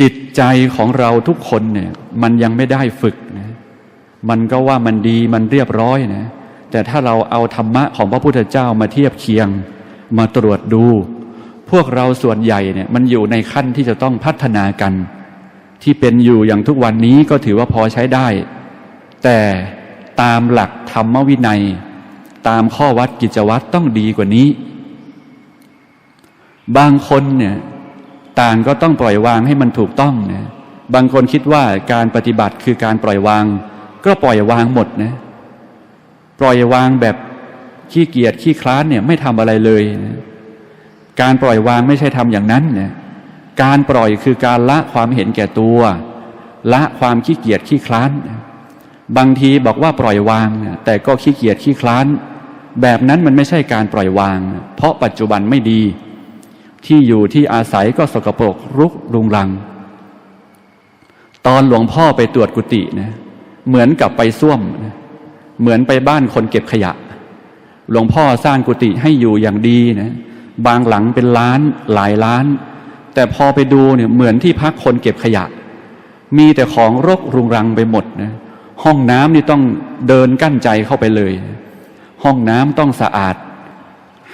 จิตใจของเราทุกคนเนี่ย มันยังไม่ได้ฝึกนะ มันก็ว่ามันดีมันเรียบร้อยนะ แต่ถ้าเราเอาธรรมะของพระพุทธเจ้ามาเทียบเคียง มาตรวจดู พวกเราส่วนใหญ่เนี่ย มันอยู่ในขั้นที่จะต้องพัฒนากัน ที่เป็นอยู่อย่างทุกวันนี้ก็ถือว่าพอใช้ได้ แต่ตามหลักธรรมวินัย ตามข้อวัดกิจวัตรต้องดีกว่านี้ บางคนเนี่ย ต่างก็ต้องปล่อยวางให้มันถูกต้องนะบางคนคิดว่าการปฏิบัติคือการปล่อยวาง ก็ปล่อยวางหมดนะ ปล่อยวางแบบขี้เกียจขี้คลานเนี่ยไม่ทำอะไรเลยนะการปล่อยวางไม่ใช่ทำอย่างนั้นนะการปล่อยคือการละความเห็นแก่ตัว ละความขี้เกียจขี้คลานนะบางทีบอกว่าปล่อยวางนะแต่ก็ขี้เกียจขี้คลาน แบบนั้นมันไม่ใช่การปล่อยวางนะเพราะปัจจุบันไม่ดี ที่อยู่ที่อาศัยก็สกปรกรุกรุงรัง ตอนหลวงพ่อไปตรวจกุฏินะเหมือนกับไปส้วมนะเหมือนไปบ้านคนเก็บขยะ หลวงพ่อสร้างกุฏิให้อยู่อย่างดีนะบางหลังเป็นล้านหลายล้าน แต่พอไปดูเนี่ยเหมือนที่พักคนเก็บขยะ มีแต่ของรกรุงรังไปหมดนะห้องน้ำนี่ต้องเดินกั้นใจเข้าไปเลย ห้องน้ำต้องสะอาด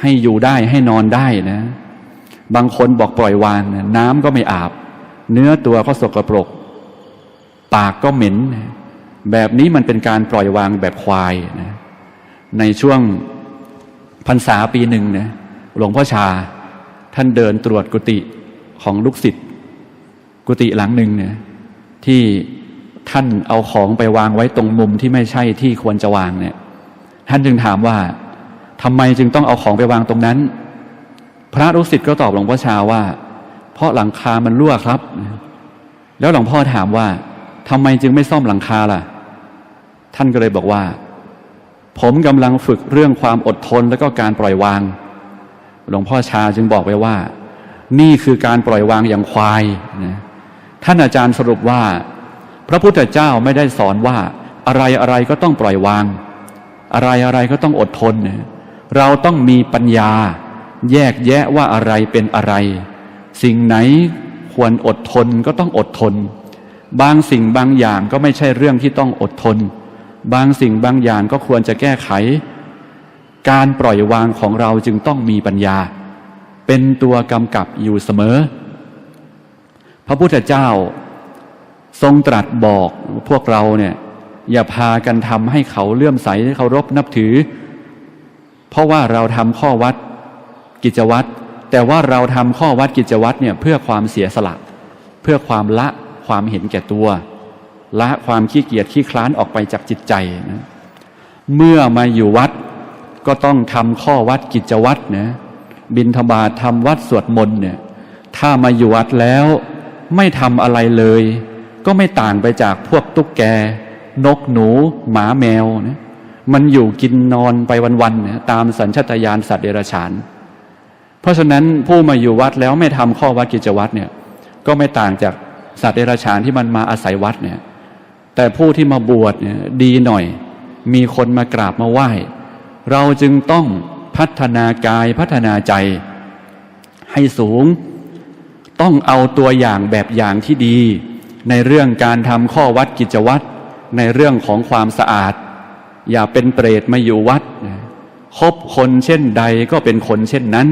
ให้อยู่ได้ให้นอนได้นะ บางคนบอกปล่อยวางน้ำก็ไม่อาบ เนื้อตัวก็สกปรก ปากก็เหม็น แบบนี้มันเป็นการปล่อยวางแบบควายนะในช่วงพรรษาปีหนึ่งนะหลวงพ่อชา ท่านเดินตรวจกุฏิของลูกศิษย์กุฏิหลังหนึ่งเนี่ยที่ท่านเอาของไปวางไว้ตรงมุมที่ไม่ใช่ที่ควรจะวางเนี่ย ท่านจึงถามว่าทำไมจึงต้องเอาของไปวางตรงนั้น พระลูกศิษย์ก็ตอบหลวงพ่อชาว่า เพราะหลังคามันรั่วครับ แล้วหลวงพ่อถามว่าทำไมจึงไม่ซ่อมหลังคาล่ะ ท่านก็เลยบอกว่า ผมกำลังฝึกเรื่องความอดทนและก็การปล่อยวาง หลวงพ่อชาจึงบอกไปว่า นี่คือการปล่อยวางอย่างควายนะท่านอาจารย์สรุปว่า พระพุทธเจ้าไม่ได้สอนว่า อะไรอะไรก็ต้องปล่อยวาง อะไรอะไรก็ต้องอดทน เราต้องมีปัญญา แยกแยะว่าอะไรเป็นอะไร สิ่งไหนควรอดทนก็ต้องอดทน บางสิ่งบางอย่างก็ไม่ใช่เรื่องที่ต้องอดทน บางสิ่งบางอย่างก็ควรจะแก้ไข การปล่อยวางของเราจึงต้องมีปัญญา เป็นตัวกำกับอยู่เสมอ พระพุทธเจ้า ทรงตรัสบอกพวกเราเนี่ยอย่าพากันทำให้เขาเลื่อมใสเคารพนับถือ เพราะว่าเราทำข้อวัด กิจวัตรแต่ว่าเราทำข้อวัดกิจวัตรเนี่ยเพื่อความเสียสละ เพื่อความละความเห็นแก่ตัว ละความขี้เกียจขี้คลานออกไปจากจิตใจนะเมื่อมาอยู่วัดก็ต้องทำข้อวัดกิจวัตรนะบินธบาตทำวัดสวดมนต์เนี่ยถ้ามาอยู่วัดแล้วไม่ทำอะไรเลย ก็ไม่ต่างไปจากพวกตุ๊กแก นกหนู หมาแมวนะมันอยู่กินนอนไปวันๆเนี่ยตามสัญชาตญาณสัตว์เดรัจฉาน เพราะฉะนั้นผู้มาอยู่วัดแล้วไม่ทำข้อวัดกิจวัตรเนี่ยก็ไม่ต่างจากสัตว์เดรัจฉานที่มันมาอาศัยวัดเนี่ยแต่ผู้ที่มาบวชเนี่ยดีหน่อย มีคนมากราบมาไหว้ เราจึงต้องพัฒนากายพัฒนาใจ ให้สูง ต้องเอาตัวอย่างแบบอย่างที่ดี ในเรื่องการทำข้อวัดกิจวัตรในเรื่องของความสะอาด อย่าเป็นเปรตมาอยู่วัดคบคนเช่นใดก็เป็นคนเช่นนั้น